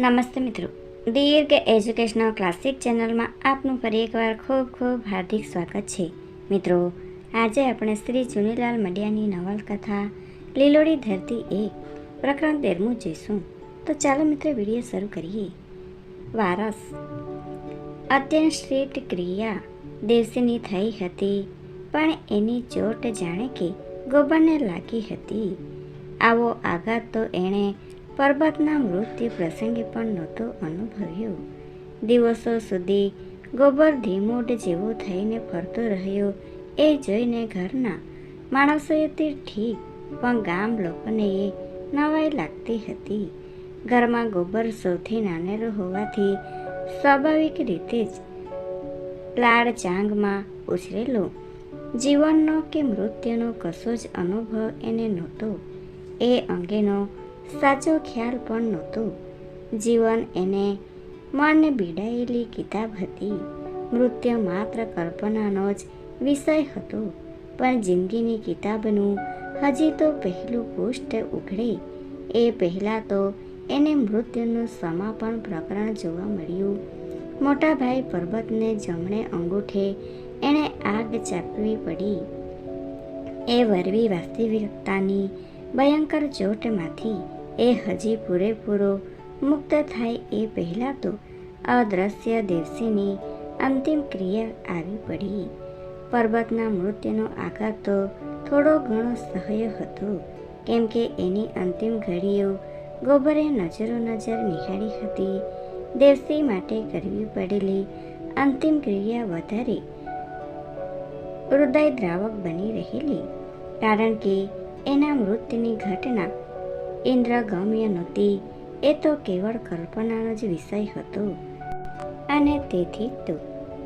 નમસ્તે મિત્રો. દીર્ઘ educational classic ચેનલમાં આપનું ફરી એકવાર ખૂબ ખૂબ હાર્દિક સ્વાગત છે. મિત્રો, આજે આપણે શ્રી ચુનીલાલ મડિયાની નવલકથા, લીલોડી ધરતી એક પ્રકરણ તેરમું જોઈશું. તો ચાલો મિત્રો વીડિયો શરૂ કરીએ. વારસ. અત્યંત શ્રેષ્ઠ ક્રિયા દેવસીની થઈ હતી, પણ એની ચોટ જાણે કે ગોબરને લાગી હતી. આવો આઘાત તો એણે પર્વતના મૃત્યુ પ્રસંગે પણ નહોતો અનુભવ્યો. દિવસો સુધી ગોબર ધીમોડ જેવો થઈને ફરતો રહ્યો. એ જોઈને ઘરના માણસોએ તે ઠીક, પણ ગામ લોકોને એ નવાઈ લાગતી હતી. ઘરમાં ગોબર સૌથી નાનેરો હોવાથી સ્વાભાવિક રીતે જ લાડ ચાંગમાં ઉછરેલો. જીવનનો કે મૃત્યુનો કશો જ અનુભવ એને નહોતો. એ અંગેનો સાચો ખ્યાલ પણ નહોતો. જીવન એને મનને બીડાયેલી કિતાબ હતી. મૃત્યુ માત્ર કલ્પનાનો જ વિષય હતો. પણ જિંદગીની કિતાબનું હજી તો પહેલું પૃષ્ઠ ઉઘડે. એ પહેલાં તો એને મૃત્યુનું સમાપન પ્રકરણ જોવા મળ્યું. મોટા ભાઈ પર્વતને જમણે અંગૂઠે એણે આગ ચાપવી પડી. એ વરવી વાસ્તવિકતાની ભયંકર ચોટમાંથી એ હજી પૂરેપૂરો મુક્ત થાય એ પહેલાં તો અદ્રશ્ય દેવસીની અંતિમ ક્રિયા આવી પડી. પર્વતના મૃત્યુનો આઘાત તો થોડો ઘણો સહ્ય હતો, કેમ કે એની અંતિમ ઘડીઓ ગોબરે નજરો નજર નિહાળી હતી. દેવસી માટે કરવી પડેલી અંતિમ ક્રિયા વધારે હૃદયદ્રાવક બની રહેલી, કારણ કે એના મૃત્યુની ઘટના ઇન્દ્રગમ્ય નહોતી એ તો કેવળ કલ્પનાનો જ વિષય હતો. અને તેથી તો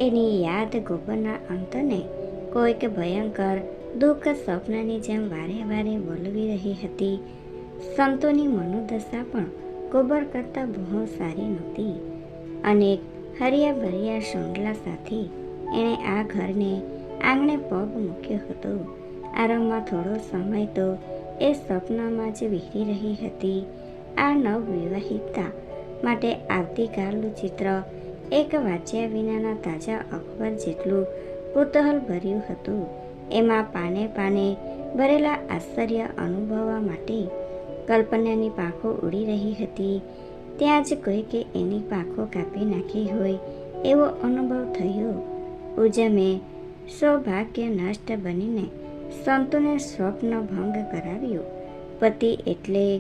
એની યાદ ગોબરના અંતને કોઈક ભયંકર દુઃખ સ્વપ્નની જેમ વારે વારે બોલવી રહી હતી. સંતોની મનોદશા પણ ગોબર કરતાં બહુ સારી નહોતી. અનેક હરિયા ભર્યા શૃંગલા સાથે એણે આ ઘરને આંગણે પગ મૂક્યો હતો. આરંભમાં થોડો સમય તો એ સ્વપ્નમાં જ વિહરી રહી હતી, આ નવવિવાહિતા માટે આવતીકાલનું ચિત્ર એક વાંચ્યા વિનાના તાજા અખબાર જેટલું કુતૂહલ ભર્યું હતું. એમાં પાને પાને ભરેલા આશ્ચર્ય અનુભવવા માટે કલ્પનાની પાંખો ઉડી રહી હતી. ત્યાં જ કોઈકે એની પાંખો કાપી નાખી હોય એવો અનુભવ થયો. ઉજમે સૌભાગ્ય નષ્ટ બનીને સંતોને સ્વપ્ન ભંગ કરાવ્યો. પતિ એટલે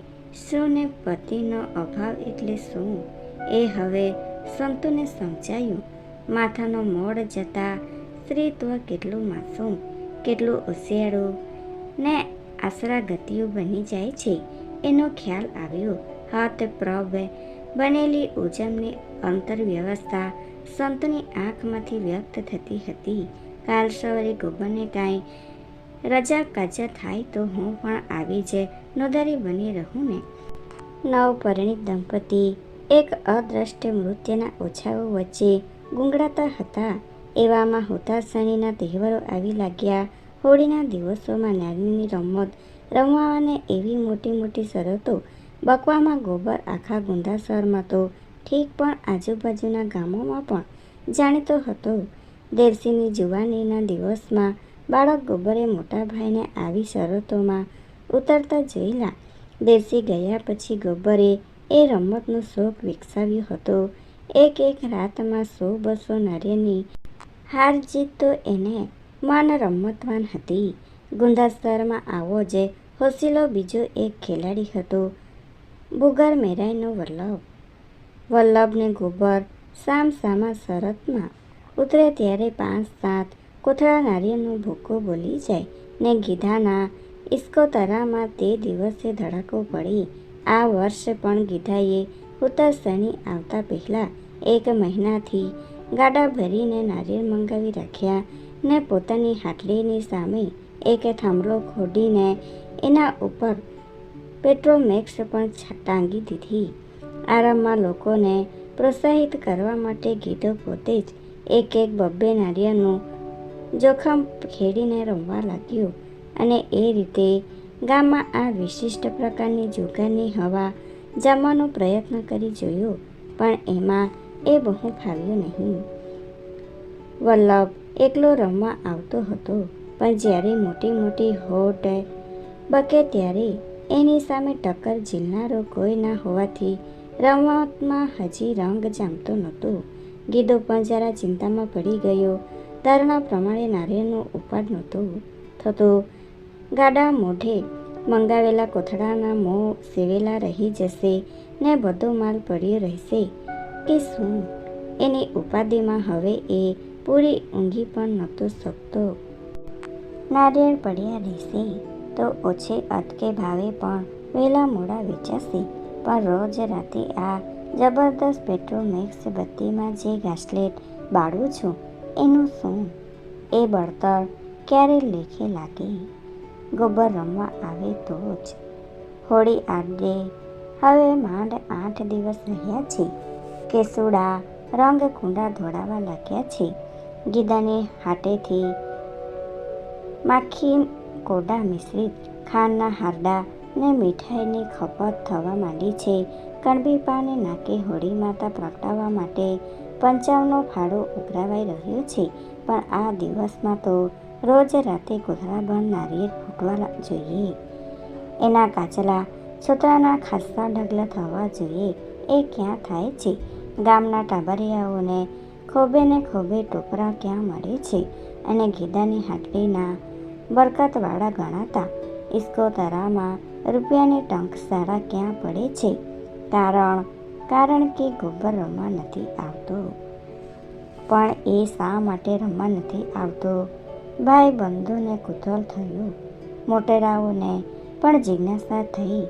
શું ને પતિનો અભાવ એટલે શું? એ હવે સંતોને સમજાયું. માથાનો મોડ જતા સ્ત્રીત્વ કેટલું માસૂમ, કેટલું ઉશિયાળું ને આશરાગતિઓ બની જાય છે. એનો ખ્યાલ આવ્યો. હાથ પ્રભ બનેલી ઉજમની અંતરવ્યવસ્થા સંતની આંખમાંથી વ્યક્ત થતી હતી. કાલ સવારે ગોબરને કાંઈ રજા કાજા થાય તો હું પણ આવી જ નોદારી બની રહું ને. નવપરિણીત દંપતી એક અદ્રષ્ટ મૃત્યુના ઓછાઓ વચ્ચે ગુંગળાતા હતા. એવામાં હુતાશણીના તહેવારો આવી લાગ્યા. હોળીના દિવસોમાં નારીની રમત રમવાને એવી મોટી મોટી શરતો. બકવામાં ગોબર આખા ગુંદાસરમાં તો ઠીક પણ આજુબાજુના ગામોમાં પણ જાણીતો હતો. દેવસીની જુવાનીના દિવસમાં બાળક ગોબરે મોટા ભાઈને આવી શરતોમાં ઉતરતા જોયેલા. દેરસી ગયા પછી ગોબરે એ રમતનો શોખ વિકસાવ્યો હતો. એક એક રાતમાં સો બસો નરેની હાર જીત તો એને મન રમતવાન હતી. ગુંદાસ્તરમાં આવો જે હોશીલો બીજો એક ખેલાડી હતો, બુગર મેરાઈનો વલ્લભ. વલ્લભને ગોબર સામ સામા શરતમાં ઉતરે ત્યારે પાંચ સાત કોથળા નારિયેળનો ભૂકો બોલી જાય ને ગીધાના ઇસ્કોતરામાં તે દિવસે ધડાકો પડી. આ વર્ષ પણ ગીધાએ હુતાશણી આવતા પહેલાં એક મહિનાથી ગાડા ભરીને નારિયેળ મંગાવી રાખ્યા ને પોતાની હાટલીની સામે એક થાંભલો ખોડીને એના ઉપર પેટ્રોમેક્સ પણ ટાંગી દીધી. આરામમાં લોકોને પ્રોત્સાહિત કરવા માટે ગીધો પોતે જ એક એક બબ્બે નારિયેળનું જોખમ ખેડીને રમવા લાગ્યો અને એ રીતે ગામમાં આ વિશિષ્ટ પ્રકારની જુગારની હવા જમવાનો પ્રયત્ન કરી જોયો, પણ એમાં એ બહુ ફાવ્યું નહીં. વલ્લભ એકલો રમવા આવતો હતો, પણ જ્યારે મોટી મોટી હોટ બકે ત્યારે એની સામે ટક્કર ઝીલનારો કોઈ ના હોવાથી રમતમાં હજી રંગ જામતો નહોતો. ગીદો પણ જરા ચિંતામાં પડી ગયો ધારણા પ્રમાણે નારિયેળનો ઉપાડ નહોતો થતો. ગાડા મોઢે મંગાવેલા કોથળાના મોં સેવેલા રહી જશે ને બધો માલ પડ્યો રહેશે. કે શું? એની ઉપાધિમાં હવે એ પૂરી ઊંઘી પણ નહોતો શકતો. નારિયેળ પડ્યા રહેશે તો ઓછે અટકે ભાવે પણ વહેલા મોડા વેચાશે. પણ રોજ રાતે આ જબરદસ્ત પેટ્રોમેક્સ બત્તીમાં જે ઘાસલેટ બાળું છું એનું શું? એ બળતર ક્યારે લેખે લાગે? ગોબર રમવા આવે તો જ. હોળી આડે. હવે માંડ આઠ દિવસ રહ્યા છે. કેસુડા રંગ કુંડા ધોડાવા લાગ્યા છે. ગીદાને હાટેથી માખી કોડા મિશ્રિત ખાંડના હારડા ને મીઠાઈની ખપત થવા માંડી છે. કણબી પાને નાકે હોળી માતા પ્રગટાવવા માટે પંચાવનો ફાળો ઉઘરાવાઈ રહ્યો છે. પણ આ દિવસમાં તો રોજ રાતે કોથળાબંધ નારિયેળ ફૂટવા જોઈએ. એના કાચલા છોતરાના ખાસ્સા ઢગલા થવા જોઈએ. એ ક્યાં થાય છે? ગામના ટાબરિયાઓને ખોબે ને ખોબે ટોપરા ક્યાં મળે છે? અને ગીદાની હાટડીના બરકતવાળા ગણાતા ઇસ્કોતરામાં રૂપિયાની ટંક સારા ક્યાં પડે છે? કારણ કારણ કે ગોબર રમવા નથી આવતો. પણ એ શા માટે રમવા નથી આવતો? ભાઈ બંધુને કુતૂહલ થયું, મોટેરાઓને પણ જિજ્ઞાસા થઈ.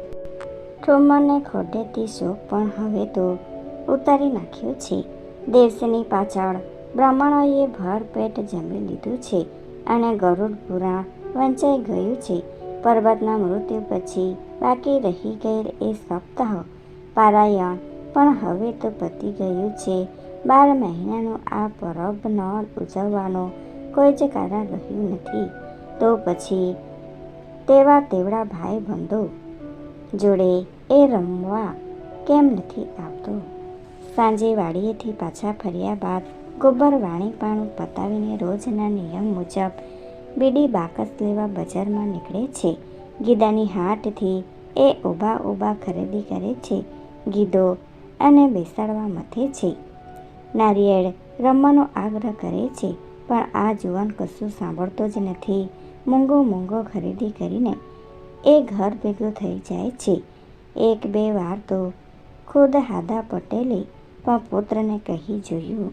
ઠુમ્મને ખોડેથી શોખ પણ હવે તો ઉતારી નાખ્યો છે. દેવસીની પાછળ બ્રાહ્મણોએ ભરપેટ જમી લીધું છે અને ગરુડ પુરાણ વંચાઈ ગયું છે. પર્વતના મૃત્યુ પછી બાકી રહી ગયેલ એ સપ્તાહ પારાયણ પણ હવે તો પતી ગયું છે. બાર મહિનાનું આ પરબ ન ઉજવવાનો કોઈ જ કારણ રહ્યું નથી. તો પછી તેવા તેવડા ભાઈ બંધો જોડે એ રમવા કેમ નથી આવતો? સાંજે વાડીએથી પાછા ફર્યા બાદ ગોબર વાણીપાણું પતાવીને રોજના નિયમ મુજબ બીડી બાકસ લેવા બજારમાં નીકળે છે. ગીદાની હાટથી એ ઊભા ઊભા ખરીદી કરે છે. ગીદો અને બેસાડવા મથે છે. નારિયેળ રમવાનો આગ્રહ કરે છે, પણ આ જુવાન કશું સાંભળતો જ નથી. મૂંગો મૂંગો ખરીદી કરીને એ ઘર ભેગું થઈ જાય છે. એક બે વાર તો ખુદ હાદા પટેલે પણ પુત્રને કહી જોયું,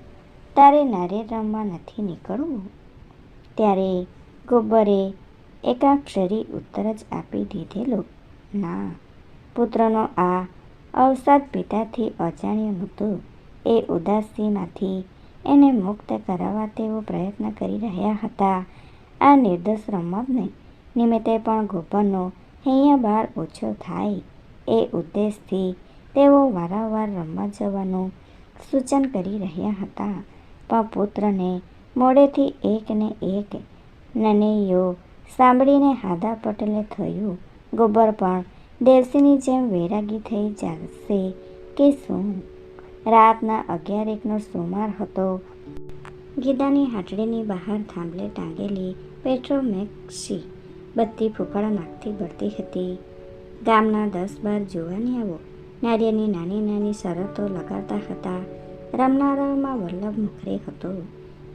તારે નારિયેળ રમવા નથી નીકળવું? ત્યારે ગોબરે એકાક્ષરી ઉત્તર જ આપી દીધેલો, ના, પુત્રનો આ અવસાદ પિતાથી અજાણ્યું હતું. એ ઉદાસીમાંથી એને મુક્ત કરાવવા તેઓ પ્રયત્ન કરી રહ્યા હતા. આ નિર્દોષ રમતને નિમિત્તે પણ ગોપનનો હૈયા બાર ઓછો થાય એ ઉદ્દેશથી તેઓ વારંવાર રમવા જવાનું સૂચન કરી રહ્યા હતા. પણ પુત્રને મોડેથી એક ને એક નનૈયો સાંભળીને હાદા પટેલે થયું ગોબર પણ દેવસીની જેમ વૈરાગી થઈ જાગશે કે શું? રાતના અગિયારેકનો સોમાર હતો. ગીદાની હાટડીની બહાર થાંભલે ટાંગેલી પેટ્રોમેક્સી બત્તી ફૂફાડા નાખતી બળતી હતી. ગામના દસ બાર જુવાનિયાઓ નારિયેળની નાની નાની શરતો લગાડતા હતા. રમનારાઓમાં વલ્લભ મુખરે હતો.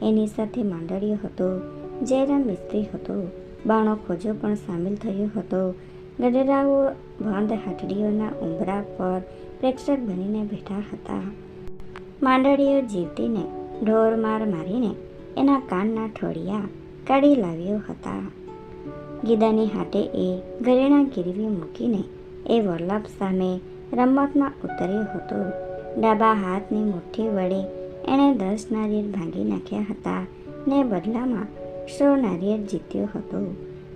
એની સાથે માંડળીયો હતો. જયરામ મિસ્ત્રી હતો. બાણો ખોજો પણ સામેલ થયો હતો. ગઢેરાઓ બંધ હાથડીઓના ઉંબરા પર પ્રેક્ષક બનીને બેઠા હતા. માંડળીઓ જીવતીને ઢોર માર મારીને એના કાનના ઠોળિયા કાઢી લાવ્યો હતા. ગીદાની હાટે એ ઘરેણા ગીરવી મૂકીને એ વલ્લભ સામે રમતમાં ઉતર્યો હતો. ડાબા હાથની મુઠ્ઠી વડે એણે દસ નારિયેળ ભાંગી નાખ્યા હતા ને બદલામાં સો નારિયેળ જીત્યો હતો.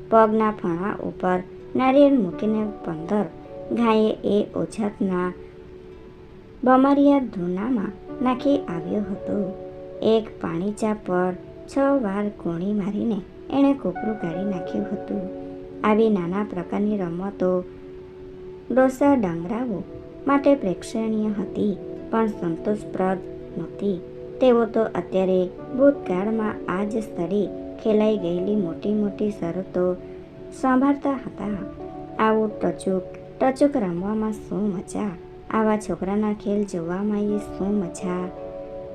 પગના ફણા ઉપર નારિયેળ મૂકીને પંદર ગાયે એ ઓછતના બમરિયા ધૂનામાં નાખી આવ્યો હતો. એક પાણીચા પર છ વાર કોણી મારીને એણે કોપરું કાઢી નાખ્યું હતું. આવી નાના પ્રકારની રમતો ડોસા ડંગરાઓ માટે પ્રેક્ષણીય હતી, પણ સંતોષપ્રદ નહોતી. તેઓ તો અત્યારે ભૂતકાળમાં આ જ સ્થળે ખેલાઈ ગયેલી મોટી મોટી શરતો સાંભળતા હતા. આવું ટચુક ટચુક રમવામાં શું મજા? આવા છોકરાના ખેલ જોવામાં એ શું મજા?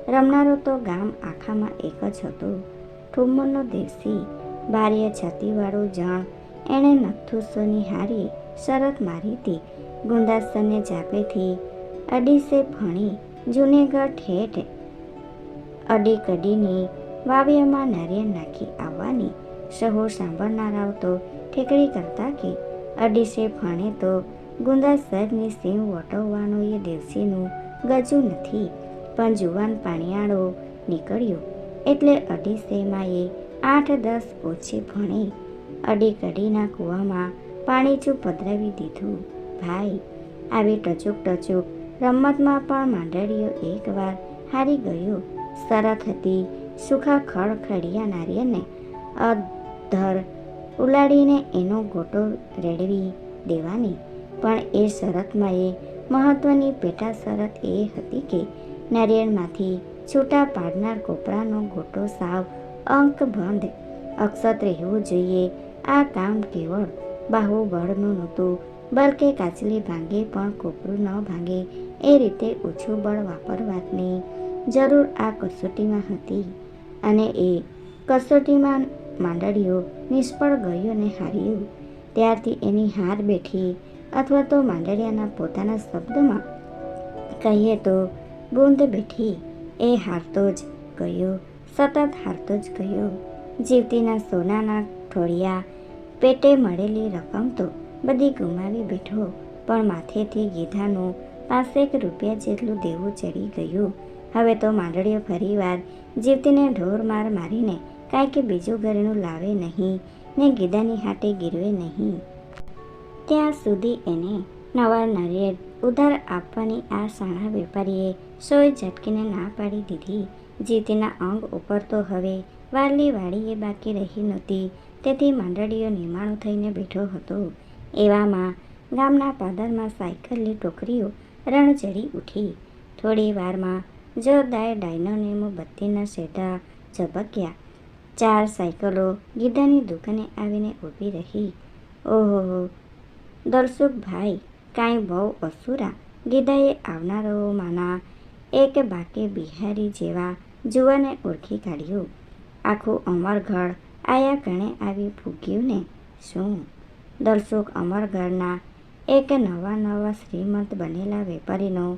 રમનારો તો ગામ આખામાં એક જ હતો. ઠુમ્મરનો દેશી બારીએ છાતીવાળો જણ, એણે નથુસોની હારી શરત મારી હતી ગુંદાસને જાપેથી અડીસે ભણી જુનેગઢ હેઠ અડી કડીની વાવ્યમાં નારિયેળ નાખી આવવાની. સહુ સાંભળનારાઓ તો ઠેકડી કરતા કે અડીશે ભણે તો ગુંદા સરની સીમ વટવવાનો એ દેવસીનું ગજુ નથી. પણ જુવાન પાણીયાળો નીકળ્યો. એટલે અઢીસેમાં એ આઠ દસ ઓછી ભણે. અડી કડીના કૂવામાં પાણીચું પધરાવી દીધું. ભાઈ, આવી ટચુક ટચુક. રમતમાં પણ માંડળીઓ એકવાર હારી ગયો. સરત હતી સુખા ખડખડિયા નારિયેળને અધર ઉલાડીને એનો ગોટો રેડવી દેવાની. પણ એ શરતમાં એ મહત્વની પેટા શરત એ હતી કે નારિયેળમાંથી છૂટા પાડનાર કોપરાનો ગોટો સાવ અંક બંધ. અક્ષત રહેવું જોઈએ. આ કામ કેવળ બાહુબળનું નહોતું, બલકે કાચલી ભાંગે પણ કોપરું ન ભાંગે. એ રીતે ઓછું બળ વાપરવાની જરૂર આ કસોટીમાં હતી. અને એ કસોટીમાં માંડળીઓ નિષ્ફળ ગયો ને હાર્યું. ત્યારથી એની હાર બેઠી અથવા તો માંડળિયાના પોતાના શબ્દમાં કહીએ તો બૂંદ બેઠી એ હારતો જ ગયો, સતત હારતો જ ગયો. જીવતીના સોનાના ઠોળિયા પેટે મળેલી રકમ તો બધી ગુમાવી બેઠો, પણ માથેથી ગીધાનું પાંસેક રૂપિયા જેટલું દેવું ચડી ગયું. હવે તો માંડળીઓ ફરીવાર જીવતીને ઢોર માર મારીને કાંઈ કે બીજું ઘરેણું લાવે નહીં, ને ગીદાની હાટે ગીરવે નહીં. ત્યાં સુધી એને નવા નારિયેળ ઉધાર આપવાની આ સાણા વેપારીએ સોય ઝટકીને ના પાડી દીધી. જીતીના અંગ ઉપર તો હવે વાલી વાડીએ બાકી રહી નહોતી. તેથી માંડળીઓ નિર્માણો થઈને બેઠો હતો. એવામાં ગામના પાદરમાં સાયકલની ટોકરીઓ રણ ચડી ઉઠી. થોડી વારમાં જોરદાર ડાયનોનેમો બત્તીના શેઢા ઝબક્યા. ચાર સાયકલો ગીધાની દુકાને આવીને ઊભી રહી. ઓહો દલસુખભાઈ કાંઈ બહુ અસુરા ગીધાએ આવનારાઓમાંના એક બાકે બિહારી જેવા જુવાને ઓળખી કાઢ્યું. આખું અમરગઢ આયા કણે આવી ભૂગ્યું ને? શું? દલસુખ અમરગઢના એક નવા નવા શ્રીમંત બનેલા વેપારીનો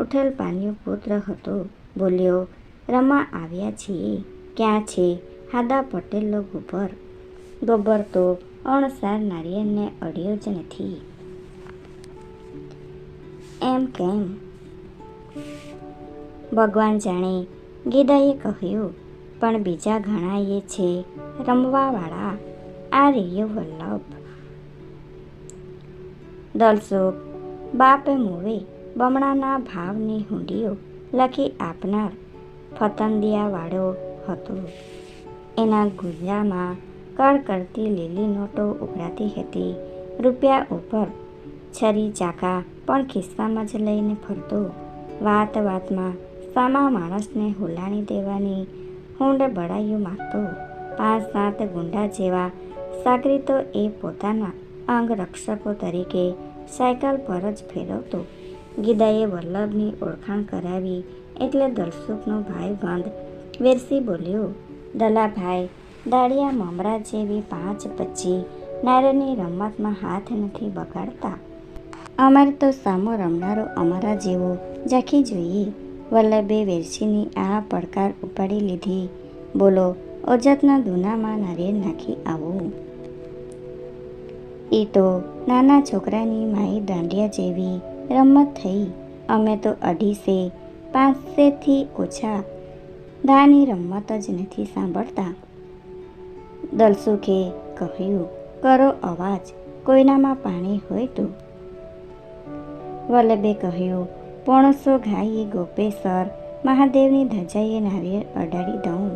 ઉઠેલ પાનીયો પુત્ર હતો. બોલ્યો, રમા આવ્યા છીએ. ક્યાં છે? હાદા પટેલનો ગોબર ગોબર તો અણસાર નારિયેળને અડ્યો જ નથી. એમ કેમ? ભગવાન જાણે ગીદાએ કહ્યું, પણ બીજા ઘણાએ છે રમવાવાળા. આ રહ્યો વલ્લભ. દલસુખ બાપે મુવે બમણાના ભાવની હુંડીઓ લખી આપનાર ફતંદિયાવાળો હતો. એના ગુજામાં કરતી લીલી નોટો ઉભરાતી હતી. રૂપિયા ઉપર છરી ચાકા પણ ખિસ્સામાં જ લઈને ફરતો. વાત વાતમાં સામા માણસને હુલાણી દેવાની હુંડ બળાયું માગતો. પાંચ સાત ગુંડા જેવા સાગરીતો એ પોતાના અંગરક્ષકો તરીકે સાયકલ પર જ ફેરવતો. ગીદાએ વલ્લભની ઓળખાણ કરાવી એટલે દલસુખનો ભાઈ બંધ વેરસી બોલ્યો દલાભાઈ, દાળિયા મમરા જેવી પાંચ પછી નાયરની રમતમાં હાથ નથી બગાડતા. અમારે તો સામો રમનારો અમારા જેવો, ઝાંખી જોઈએ. વલ્લભે વેરસીની આ પડકાર ઉપાડી લીધી. બોલો, ઓજતના દૂનામાં નારિયેળ નાખી આવો. એ તો નાના છોકરાની માઈ દાંડિયા જેવી રમત થઈ. અમે તો અઢીસે, પાંચસેથી ઓછા દાની રમત જ નથી સાંભળતા. દલસુખે કહ્યું, કરો અવાજ કોઈનામાં પાણી હોય તો. વલ્લભે કહ્યું, પોણસો ઘાઈએ ગોપેશ્વર મહાદેવની ધજાઈએ નારિયેળ અડાડી દઉં.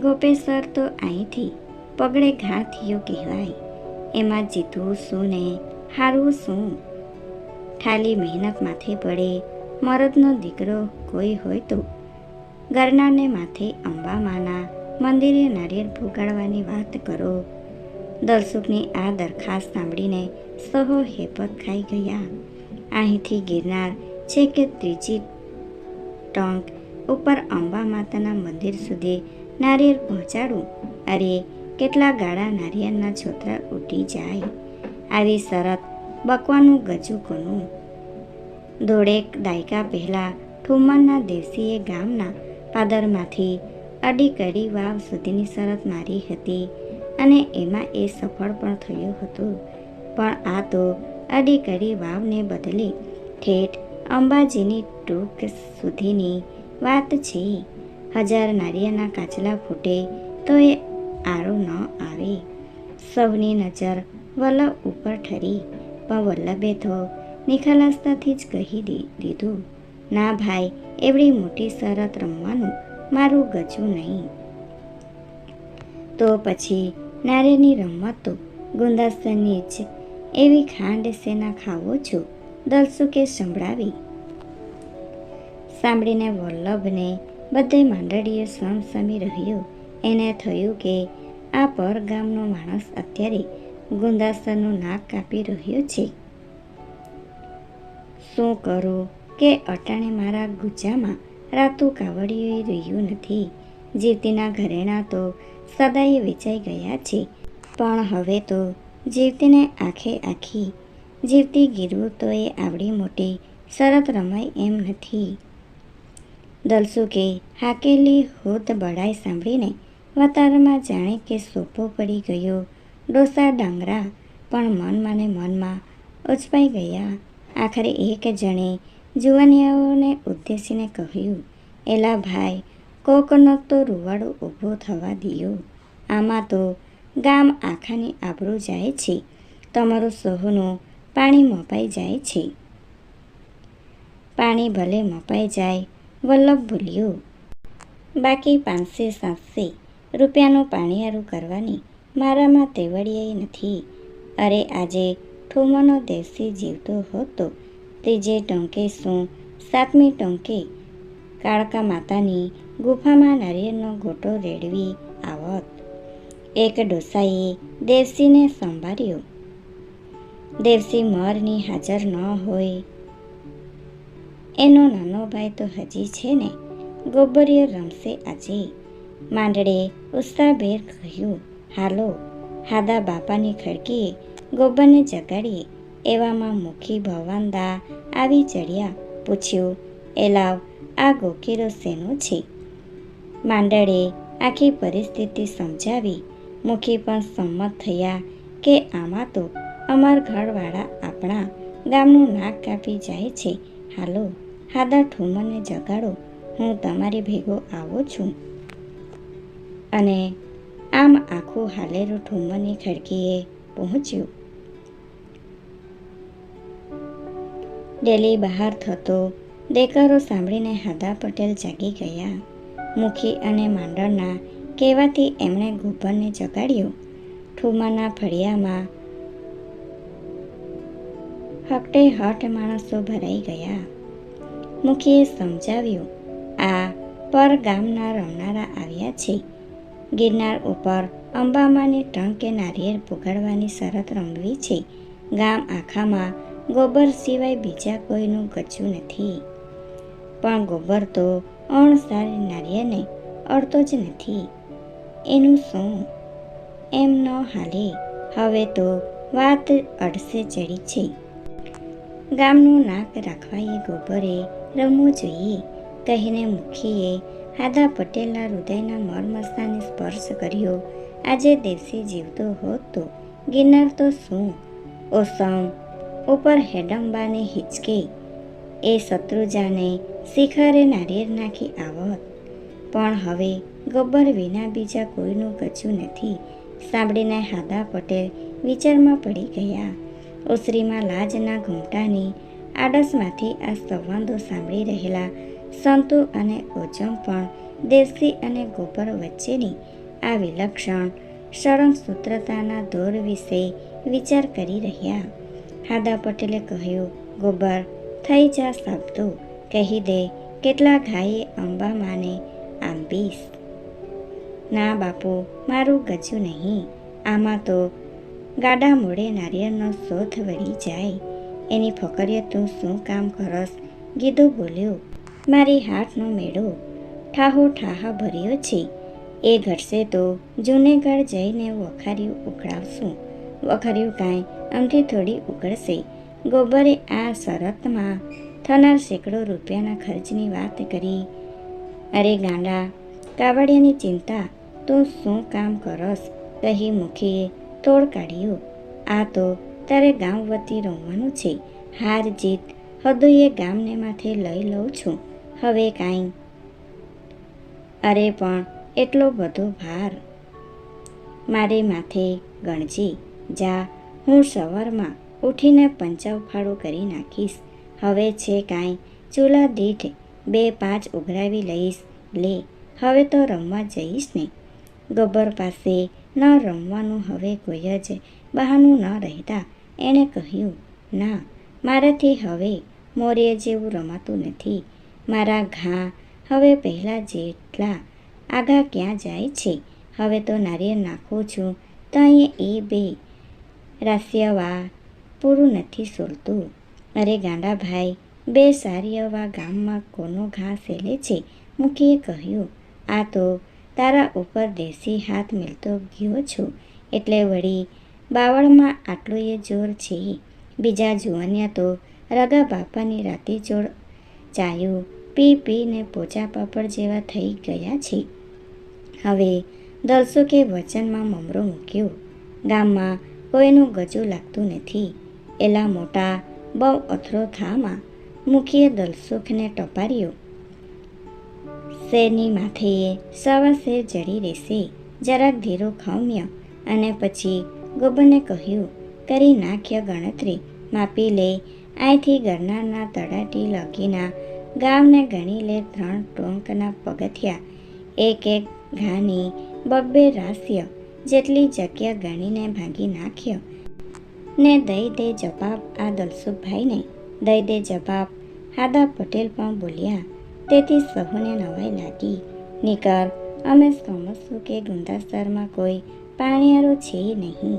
ગોપેશ્વર તો અહીંથી પગડે ઘા થયો કહેવાય, એમાં જીતવું શું ને, હારવું શું? ખાલી મહેનત માથે પડે મરદનો દીકરો કોઈ હોય તો ગરનાને માથે અંબામાના મંદિરે નારિયેળ ફુગાડવાની વાત કરો. દલસુખની આ દરખાસ્ત સાંભળીને સહો હેપત ખાઈ ગયા. અહીંથી ગિરનાર છે કે ત્રીજી ટંક ઉપર અંબા માતાના મંદિર સુધી નારિયેળ પહોંચાડું અરે, કેટલા ગાળા નારિયેળના છોતરા ઉડી જાય. આવી શરત બકવાનું ગજુ કોનું? દોઢેક દાયકા પહેલાં ઠુમરના દેવસીએ ગામના પાદરમાંથી અડી કડી વાવ સુધીની શરત મારી હતી અને એમાં એ સફળ પણ થયું હતું. પણ આ તો અડી કડી વાવને બદલે ઠેઠ અંબાજીની ટૂંક સુધીની વાત છે. હજાર નારિયેળના કાચલા ફૂટે તો એ આરો ન આવે. સૌની નજર વલ્લભ ઉપર ઠરી. પણ વલ્લભે તો નિખાલસતાથી જ કહી દીધું. ના ભાઈ, એવડી મોટી શરત રમવાનું મારું ગજું નહીં. તો પછી નારેની રમત તો ગુંદાસ્તરની જ એવી ખાંડ સેના ખાવો છો? દલસુકે સંભળાવી? સાંભળીને વલ્લભને બધે માંડળીએ સમસમી રહ્યો. એને થયું કે આ પર ગામનો માણસ અત્યારે ગુંદાસરનું નાક કાપી રહ્યો છે. શું કરું કે અટાણે મારા ગુજામાં રાતું કાવડીએ રહ્યું નથી? જીવતીના ઘરેણા તો સદાય વેચાઈ ગયા છે. પણ હવે તો જીવતીને આખે આખી જીવતી ગીરવું તો એ આવડી મોટી શરત રમાય એમ નથી. દલસુકે હાકેલી હોત બળાઈ સાંભળીને વતારમાં જાણે કે સોપો પડી ગયો ડોસા ડાંગરા પણ મનમાં ને મનમાં ઉચપાઈ ગયા. આખરે એક જણે જુવાનિયાઓને ઉદ્દેશીને કહ્યું, એલા ભાઈ, કોકનો તો રૂવાડો ઊભો થવા દિયો. આમાં તો ગામ આખાની આબરૂ જાય છે. તમારું સહુનું પાણી મપાઈ જાય છે. પાણી ભલે મપાઈ જાય, વલ્લભ ભૂલ્યો બાકી પાંચસે સાતસે રૂપિયાનું પાણીયારું કરવાની મારામાં તેવડિયાઈ નથી. અરે આજે ઠુમનો દેશી જીવતો હતો. ત્રીજે ટંકે શું, સાતમી ટંકે કાળકા માતાની ગુફામાં નારિયેળનો ગોટો રેડવી આવત. એક ડોસાઈએ દેવસીને સંભાળ્યો. દેવસી મરની હાજર ન હોય. એનો નાનો ભાઈ તો હજી છે ને ગોબરીઓ રમશે આજે. માંડળે ઉત્સાહભેર કહ્યું, હાલો, હાદા બાપાની ખડકીએ ગોબરને જગાડીએ એવામાં મુખી ભવાનદા આવી ચડ્યા. પૂછ્યું એલાવ આ ગોકીરો શેનો છે. માંડળે આખી પરિસ્થિતિ સમજાવી. મુખી પણ સંમત થયા કે આમાં તો અમાર ઘરવાળા આપણા ગામનું નાક કાપી જાય છે. હાલો હાદા ઠુમરને જગાડો, હું તમારી ભેગો આવું છું. અને આમ આખું હાલેરું ઠુમરની ખડકીએ પહોંચ્યું. ડેલી બહાર થતો દેકારો સાંભળીને હાદા પટેલ જાગી ગયા. મુખી અને માંડળના કહેવાથી એમણે ગોબરને જગાડ્યો. ઠુમાના ફળિયામાં હકટે હટ માણસો ભરાઈ ગયા. મુખીએ સમજાવ્યું, આ પર ગામના રમનારા આવ્યા છે. ગિરનાર ઉપર અંબામાની ટંકે નારિયેળ પુગાડવાની શરત રમવી છે. ગામ આખામાં ગોબર સિવાય બીજા કોઈનું કચ્છું નથી. પણ ગોબર તો અણસારી નારિયેળને અડતો જ નથી. એનું શું? એમ ન હાલે. હવે તો વાત અડસે ચડી છે. ગામનું નાક રાખવાએ ગોબરે રમવું જોઈએ. કહીને મુખીએ હાદા પટેલના હૃદયના મરમસ્તાને સ્પર્શ કર્યો. આજે દેશી જીવતો હોત તો ગિરનાર તો શું? ઓસમ ઉપર હેડંબાને હિચકે. એ શત્રુજાને શિખરે નારિયેર નાખી આવત. પણ હવે ગબ્બર વિના બીજા કોઈનું ગચ્યું નથી. સાંભળીને હાદા પટેલ વિચારમાં પડી ગયા. ઓસરીમાં લાજના ઘૂંટાની આડસમાંથી આ સંવાદો સાંભળી રહેલા સંતો અને ઓજમ પણ દેશી અને ગોબર વચ્ચેની આ વિલક્ષણ સૂત્રતાના દોર વિશે વિચાર કરી રહ્યા. હાદા પટેલે કહ્યું, ગોબર, થઈ જા સાબતું કહી દે, કેટલા ઘાયે અંબા માને? આંબીશ ના બાપુ, મારું ગજું નહીં. આમાં તો ગાડા મોડે નારિયેળનો શોધ વળી જાય. એની ફકરીએ તું શું કામ કરસ? ગીધું બોલ્યો, મારી હાથનો મેળો. ઠાહો ઠાહા ભર્યો છે. એ ઘટશે તો જૂનેગઢ જઈને વખાર્યું ઉખડાવશું વખાર્યું કાંઈ આમથી થોડી ઉકળશે. ગોબરે આ શરતમાં થનાર સેંકડો રૂપિયાના ખર્ચની વાત કરી. અરે ગાંડા, કાવડિયાની ચિંતા, તું શું કામ કરસ? કહી મુખીએ તોડ કાઢ્યો. આ તો તારે ગામ વતી રમવાનું છે. હાર જીત હદુએ ગામને માથે લઈ લઉં છું. હવે કાંઈ. અરે પણ એટલો બધો ભાર. મારે માથે ગણજી. જા હું સવારમાં ઉઠીને પંચાવ કરી નાખીશ. હવે છે કાંઈ. ચૂલા દીઠ બે પાંચ ઉઘરાવી લઈશ. લે, હવે તો રમવા જઈશ ને. ગબ્બર પાસે ન રમવાનું હવે કોઈ જ બહાનું ન રહેતા એણે કહ્યું, ના, મારાથી હવે મોરે જેવું રમાતું નથી. મારા ઘા હવે પહેલાં જેટલા આઘા ક્યાં જાય છે? હવે તો નારિયેળ નાખું છું. તો એ બે રાસ્યવા પૂરું નથી સોલતું અરે ગાંડા ભાઈ બે સારીયવા ગામમાં કોનો ઘા સેલે છે મુખીએ કહ્યું આ તો તારા ઉપર દેશી હાથ મિલતો ગયો છું એટલે વળી બાવળમાં આટલું એ જોર છે બીજા જુવાનિયા તો રગા બાપાની રાતી ચોળ ચાયું પી પીને પોચા પાપડ જેવા થઈ ગયા છે હવે દલસુખે વચનમાં મમરો મૂક્યો ગામમાં કોઈનું ગજું લાગતું નથી. એલા મોટા બહુ અથરો થામાં મુખીએ દલસુખને ટપાર્યો. શેરની માથેએ સવા શેર જડી રહેશે જરાક ધીરો ખમ્ય અને પછી ગોબરને કહ્યું, કરી નાખ્ય ગણતરી, માપી લે. અહીંથી ગરનારના તળાટી લગીના ગામને ગણી લે ત્રણ ટોંકના પગથિયા. એક એક ઘાની બબ્બે રાસ્ય જેટલી જગ્યા ગણીને ભાગી નાખ્યો. ને દઈ દે જવાબ આ દલસુખભાઈને. દઈ દે જવાબ. હાદા પટેલ પણ બોલ્યા. તેથી સહુને નવાઈ લાગી. નિકર, અમે સમજશું કે ગુંદાસરમાં કોઈ પાણીયારો છે નહીં.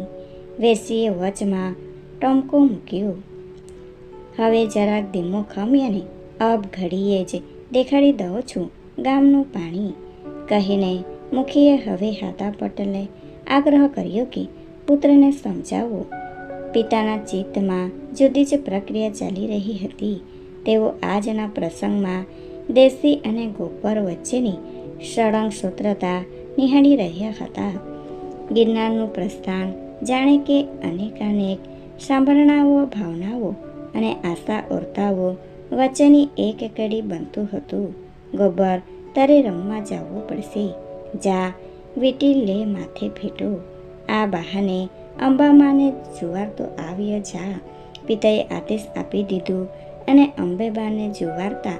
વેસીએ વચમાં ટમકો મૂક્યો. હવે જરાક ધીમો ખમ્યાને અબ ઘડીએ જ દેખાડી દઉં છું ગામનું પાણી. કહીને મુખીએ હવે હાતા પટેલે આગ્રહ કર્યો કે પુત્રને સમજાવો. પિતાના ચિત્તમાં જુદી જ પ્રક્રિયા ચાલી રહી હતી. તેઓ આજના પ્રસંગમાં દેશી અને ગોબર વચ્ચેની સળંગ સૂત્રતા નિહાળી રહ્યા હતા. ગિરનારનું પ્રસ્થાન જાણે કે અનેકાનેક સાંભળનાઓ ભાવનાઓ અને આશા ઓરતાઓ વચ્ચેની એક કડી બનતું હતું. ગોબર તારે રમવા જવું પડશે. જા વીટી લે માથે ફેટો આ બહાને અંબામાને જુવાર તો આવ્યો જા. પિતાએ આદેશ આપી દીધું અને અંબેબાને જુવારતા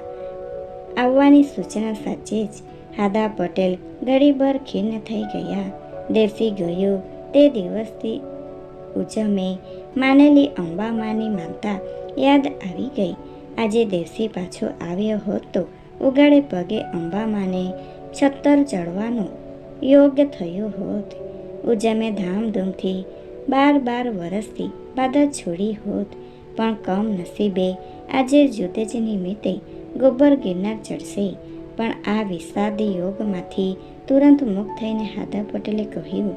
આવવાની સૂચના સાચે જ હાદા પટેલ ઘડીભર ખીન થઈ ગયા. દેવસી ગયો. તે દિવસથી ઉજમે માનેલી અંબામાની માનતા યાદ આવી ગઈ. આજે દેવસી પાછો આવ્યો હોત તો ઉગાડે પગે અંબામાને છત્તર ચડવાનો યોગ થયો હોત. ઉજમે ધામધૂમથી બાર બાર વરસથી બાધા છોડી હોત. પણ કમ નસીબે આજે જુદે જ નિમિત્તે ગોબર ગિરનાર ચડશે. પણ આ વિષાદ યોગમાંથી તુરંત મુક્ત થઈને હાદા પટેલે કહ્યું,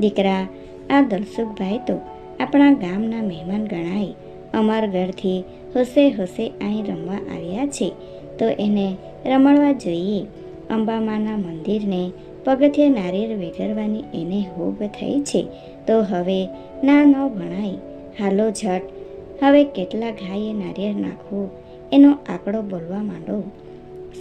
દીકરા, આ દલસુખભાઈ તો આપણા ગામના મહેમાન ગણાય. અમરગઢથી હોશે હોશે અહીં રમવા આવ્યા છે. તો એને રમાડવા જોઈએ. અંબામાના મંદિરને પગથિયે નારિયેળ વેગરવાની એને હોબ થઈ છે. તો હવે ના ન ભણાય. હાલો ઝટ હવે કેટલા ઘાયે નારિયેળ નાખવું? એનો આંકડો બોલવા માંડો.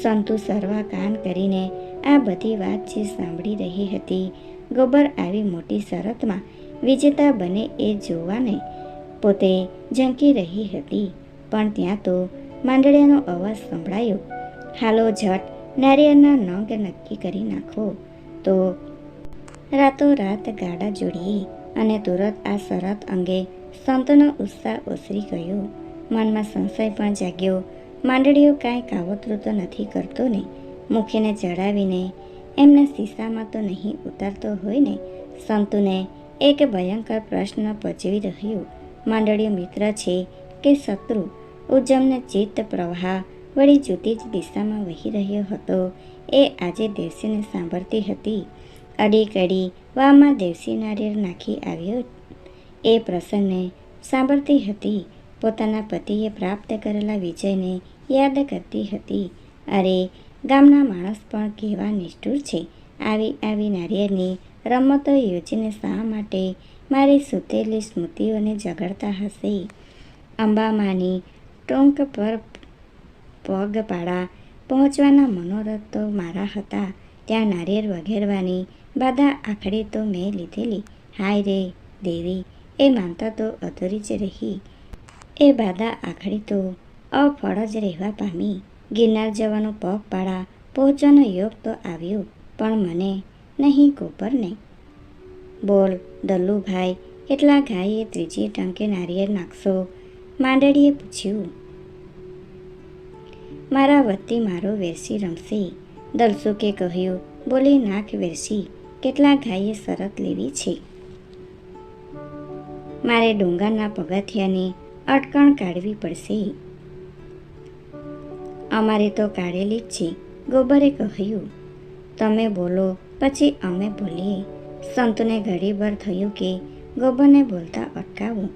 સંતુ સર્વા કાન કરીને આ બધી વાત જે સાંભળી રહી હતી, ગોબર આવી મોટી શરતમાં વિજેતા બને એ જોવાને પોતે ઝંકી રહી હતી. પણ ત્યાં તો માંડળિયાનો અવાજ સંભળાયો. હાલો ઝટ નારિયેળના નંગ નક્કી કરી નાખો. તો રાતોરાત ગાડા જોડીએ અને તુરત આ શરત અંગે સંતનો ઉત્સાહ ઓસરી ગયો. મનમાં સંશય પણ જાગ્યો. માંડળીઓ કાંઈ કાવતરું તો નથી કરતો ને? મુખીને ચડાવીને એમના શીશામાં તો નહીં ઉતારતો હોય ને? સંતુને એક ભયંકર પ્રશ્ન પચવી રહ્યો. માંડળીઓ મિત્ર છે કે શત્રુ? ઉજ્જમને ચિત્ત પ્રવાહ વળી જુદી જ દિશામાં વહી રહ્યો હતો. એ આજે દેવસીને સાંભળતી હતી. અડી કડી વામાં દેવસી નારિયેળ નાખી આવ્યો. એ પ્રસંગને સાંભળતી હતી. પોતાના પતિએ પ્રાપ્ત કરેલા વિજયને યાદ કરતી હતી. અરે, ગામના માણસ પણ કેવા નિષ્ઠુર છે. આવી આવી નારિયેળની રમતો યોજીને શા માટે મારી સૂતેલી સ્મૃતિઓને જગાડતા હશે? અંબામાની ટોંક પર પગપાળા પહોંચવાના મનોરથ તો મારા હતા. ત્યાં નારિયેળ વઘેરવાની બાધા આખડી તો મેં લીધેલી. હાય રે દેવી, એ માનતા તો અધૂરી જ રહી. એ બાધા આખડી તો અફળ જ રહેવા પામી. ગિરનાર જવાનો પગપાળા પહોંચવાનો યોગ તો આવ્યો, પણ મને નહીં કોપરને. બોલ, દલ્લુભાઈ કેટલા ગાયે ત્રીજી ટંકે નારિયેળ નાખશો? માંડળીએ પૂછ્યું. મારા વતી મારો વેરસી રમશે. દલસુકે કહ્યું, બોલી નાખ વેરસી, કેટલા ગાયે શરત લેવી છે? મારે ડુંગરના પગથિયાની અટકણ કાઢવી પડશે. અમારે તો કાઢેલી જ છે, ગોબરે કહ્યું. તમે બોલો, પછી અમે બોલીએ. સંતને ઘડીભર થયું કે ગોબરને બોલતા અટકાવું.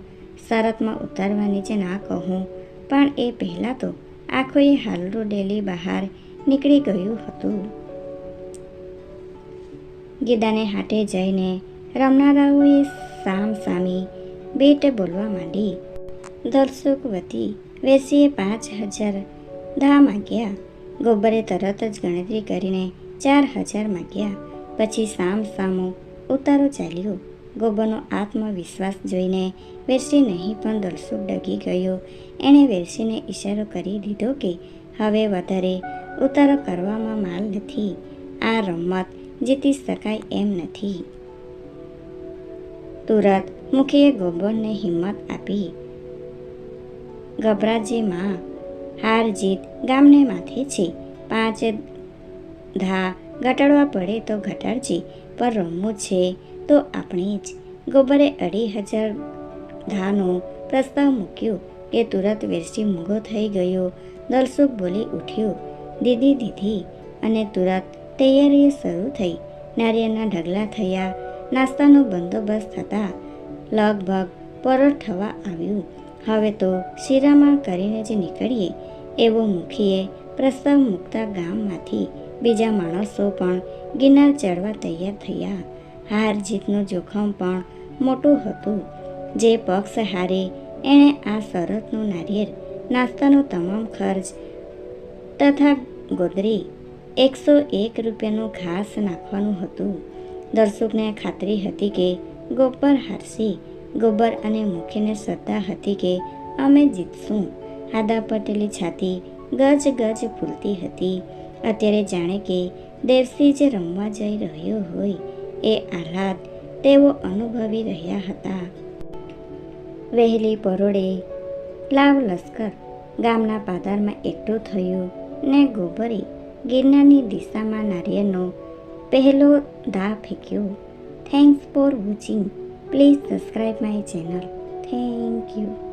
શરતમાં ઉતારવાની જે ના કહું, પણ એ પહેલાં તો આખોએ હાલરું ડેલી બહાર નીકળી ગયું હતું. ગીદાને હાટે જઈને રમનારાઓએ સામ સામી બેટ બોલવા માંડી. દર્શક વતી વેસીએ પાંચ હજાર ધા માગ્યા ગોબરે તરત જ ગણતરી કરીને ચાર હજાર માગ્યા. પછી સામ સામો ઉતારો ચાલ્યો. ગોબરનો આત્મવિશ્વાસ જોઈને વેરસી નહીં પણ દલસુખ ડગી ગયો. એણે વેરસીને ઈશારો કરી દીધો કે, હવે વધારે ઉતારો કરવામાં માલ નથી. આ રમત જીતી શકાય એમ નથી. તુરત મુખીએ ગોબરને હિંમત આપી. ગભરાજે માં હાર જીત ગામને માથે છે. પાંચ ધા ઘટાડવા પડે તો ઘટાડજે પર રમવું છે તો આપણે જ ગોબરે અઢી હજાર ધાનો પ્રસ્તાવ મૂક્યો કે તુરત વેરસી મૂંગો થઈ ગયો. દલસુખ બોલી ઉઠ્યો, દીદી દીધી અને તુરત તૈયારીઓ શરૂ થઈ. નારિયેળના ઢગલા થયા. નાસ્તાનો બંદોબસ્ત થતા લગભગ પરોઢ થવા આવ્યું. હવે તો શિરામણ કરીને જ નીકળીએ એવો મુખીએ પ્રસ્તાવ મૂકતા ગામમાંથી બીજા માણસો પણ ગિરનાર ચડવા તૈયાર થયા. હાર જીતનું જોખમ પણ મોટું હતું. જે પક્ષ હારે, એણે આ શરતનું નારિયેળ નાસ્તાનો તમામ ખર્ચ તથા ગોદરી એકસો એક રૂપિયાનું ઘાસ નાખવાનું હતું. દર્શકને ખાતરી હતી કે ગોબર હારસી ગોબર અને મુખીને શ્રદ્ધા હતી કે અમે જીતશું. હાદા પટેલી છાતી ગજ ગજ ફૂલતી હતી. અત્યારે જાણે કે દેવસી જે રમવા જઈ રહ્યો હોય. એ આહલાદ તેઓ અનુભવી રહ્યા હતા. વહેલી પરોળે લાવ લશ્કર ગામના પાદરમાં એકઠું થયું ને ગોબરે ગિરનારની દિશામાં નારિયેળનો પહેલો દા ફેંક્યો. Thanks for watching please subscribe my channel thank you